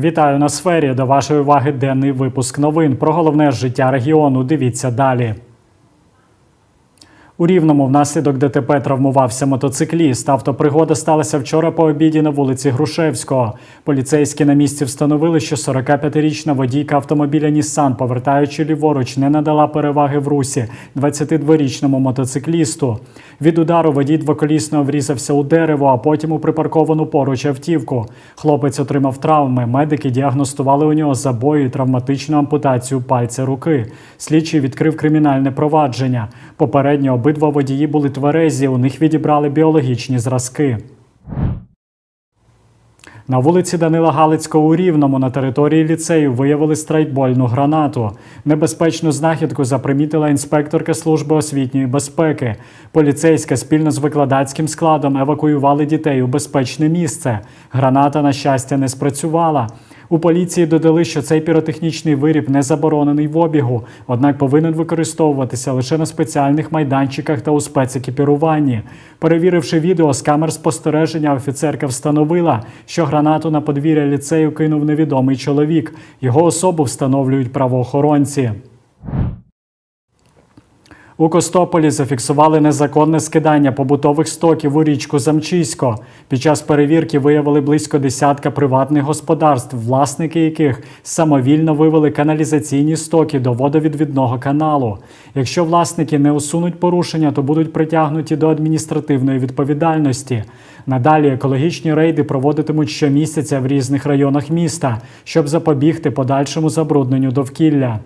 Вітаю на сфері. До вашої уваги денний випуск новин. Про головне життя регіону. Дивіться далі. У Рівному внаслідок ДТП травмувався мотоцикліст. Автопригода сталася вчора по обіді на вулиці Грушевського. Поліцейські на місці встановили, що 45-річна водійка автомобіля Нісан, повертаючи ліворуч, не надала переваги в русі 22-річному мотоциклісту. Від удару водій двоколісно врізався у дерево, а потім у припарковану поруч автівку. Хлопець отримав травми. Медики діагностували у нього забої і травматичну ампутацію пальця руки. Слідчий відкрив кримінальне провадження. Попередньо обидва водії були тверезі. У них відібрали біологічні зразки. На вулиці Данила Галицького у Рівному на території ліцею виявили страйкбольну гранату. Небезпечну знахідку запримітила інспекторка служби освітньої безпеки. Поліцейська спільно з викладацьким складом евакуювали дітей у безпечне місце. Граната, на щастя, не спрацювала. У поліції додали, що цей піротехнічний виріб не заборонений в обігу, однак повинен використовуватися лише на спеціальних майданчиках та у спецекіпіруванні. Перевіривши відео з камер спостереження, офіцерка встановила, що гранату на подвір'я ліцею кинув невідомий чоловік. Його особу встановлюють правоохоронці. У Костополі зафіксували незаконне скидання побутових стоків у річку Замчисько. Під час перевірки виявили близько десятка приватних господарств, власники яких самовільно вивели каналізаційні стоки до водовідвідного каналу. Якщо власники не усунуть порушення, то будуть притягнуті до адміністративної відповідальності. Надалі екологічні рейди проводитимуть щомісяця в різних районах міста, щоб запобігти подальшому забрудненню довкілля.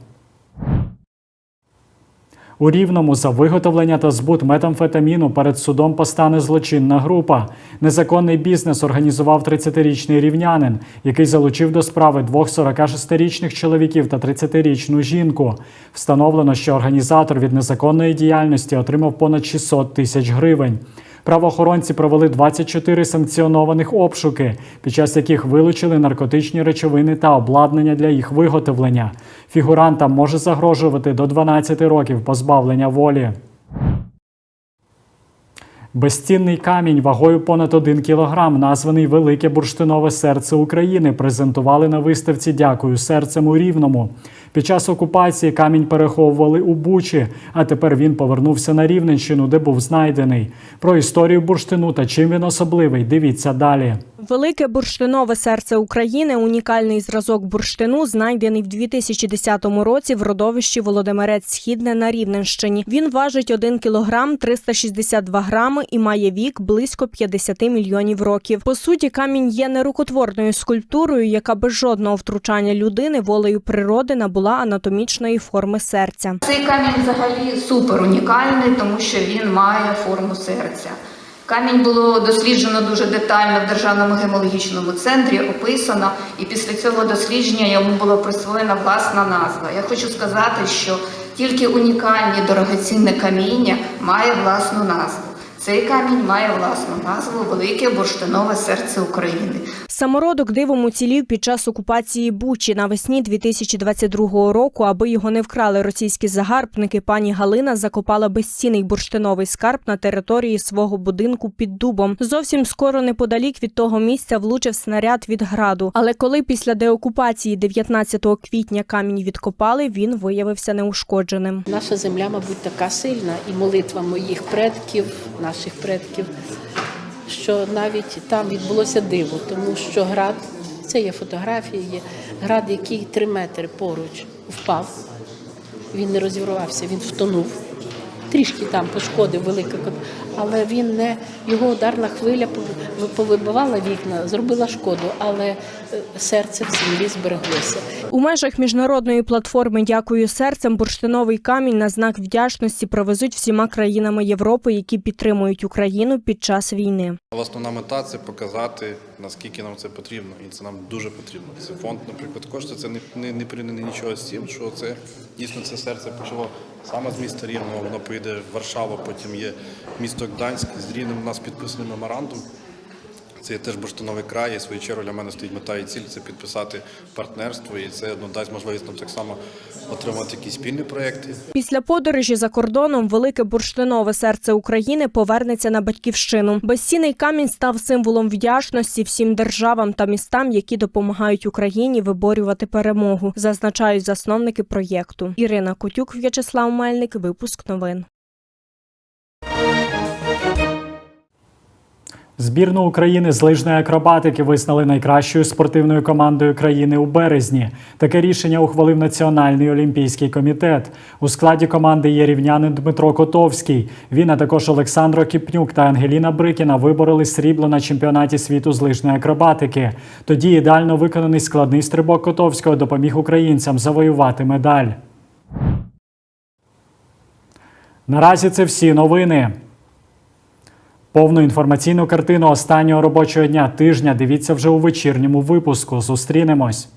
У Рівному за виготовлення та збут метамфетаміну перед судом постане злочинна група. Незаконний бізнес організував 30-річний рівнянин, який залучив до справи двох 46-річних чоловіків та 30-річну жінку. Встановлено, що організатор від незаконної діяльності отримав понад 600 тисяч гривень. Правоохоронці провели 24 санкціонованих обшуки, під час яких вилучили наркотичні речовини та обладнання для їх виготовлення. Фігурантам може загрожувати до 12 років позбавлення волі. Безцінний камінь вагою понад 1 кілограм, названий Велике бурштинове серце України, презентували на виставці Дякую серцем у Рівному. Під час окупації камінь переховували у Бучі, а тепер він повернувся на Рівненщину, де був знайдений. Про історію бурштину та чим він особливий. Дивіться далі. Велике бурштинове серце України унікальний зразок бурштину, знайдений в 2010 році в родовищі Володимирець Східне на Рівненщині. Він важить 1 кілограм 362 грами і має вік близько 50 мільйонів років. По суті, камінь є нерукотворною скульптурою, яка без жодного втручання людини волею природи набула анатомічної форми серця. Цей камінь взагалі супер унікальний, тому що він має форму серця. Камінь було досліджено дуже детально в Державному гемологічному центрі, описано, і після цього дослідження йому була присвоєна власна назва. Я хочу сказати, що тільки унікальні дорогоцінне каміння має власну назву. Цей камінь має власну назву Велике бурштинове серце України. Самородок дивом уцілів під час окупації Бучі навесні 2022 року. Аби його не вкрали російські загарбники, пані Галина закопала безцінний бурштиновий скарб на території свого будинку під дубом. Зовсім скоро неподалік від того місця влучив снаряд від граду. Але коли після деокупації 19 квітня камінь відкопали, він виявився неушкодженим. Наша земля, мабуть, така сильна, і молитва моїх предків, наших предків, що навіть там відбулося диво, тому що град, це є фотографії, є град, який три метри поруч впав. Він не розірвався, він втонув. Трішки там пошкодив велика, але він не його ударна хвиля повибивала вікна, зробила шкоду, але е, серце в землі збереглося. У межах міжнародної платформи Дякую серцем бурштиновий камінь на знак вдячності провезуть всіма країнами Європи, які підтримують Україну під час війни. Основна мета це показати, наскільки нам це потрібно, і це нам дуже потрібно. Це фонд, наприклад, кошти це не, не, не нічого з тим, що це дійсно це серце почало саме з міста Рівного, воно поїде в Варшаву, потім є місто Гданськ. З Рівнем у нас підписаний меморандум. Це є теж бурштиновий край, і в свою чергу для мене стоїть мета і ціль це підписати партнерство, і це ну, дасть можливість нам так само отримати якісь спільні проекти. Після подорожі за кордоном велике бурштинове серце України повернеться на батьківщину. Безцінний камінь став символом вдячності всім державам та містам, які допомагають Україні виборювати перемогу, зазначають засновники проєкту. Ірина Котюк, В'ячеслав Мельник. Випуск новин. Збірну України з лижної акробатики визнали найкращою спортивною командою країни у березні. Таке рішення ухвалив Національний олімпійський комітет. У складі команди є рівнянин Дмитро Котовський. Він, а також Олександр Кіпнюк та Ангеліна Брикіна вибороли срібло на чемпіонаті світу з лижної акробатики. Тоді ідеально виконаний складний стрибок Котовського допоміг українцям завоювати медаль. Наразі це всі новини. Повну інформаційну картину останнього робочого дня тижня дивіться вже у вечірньому випуску. Зустрінемось.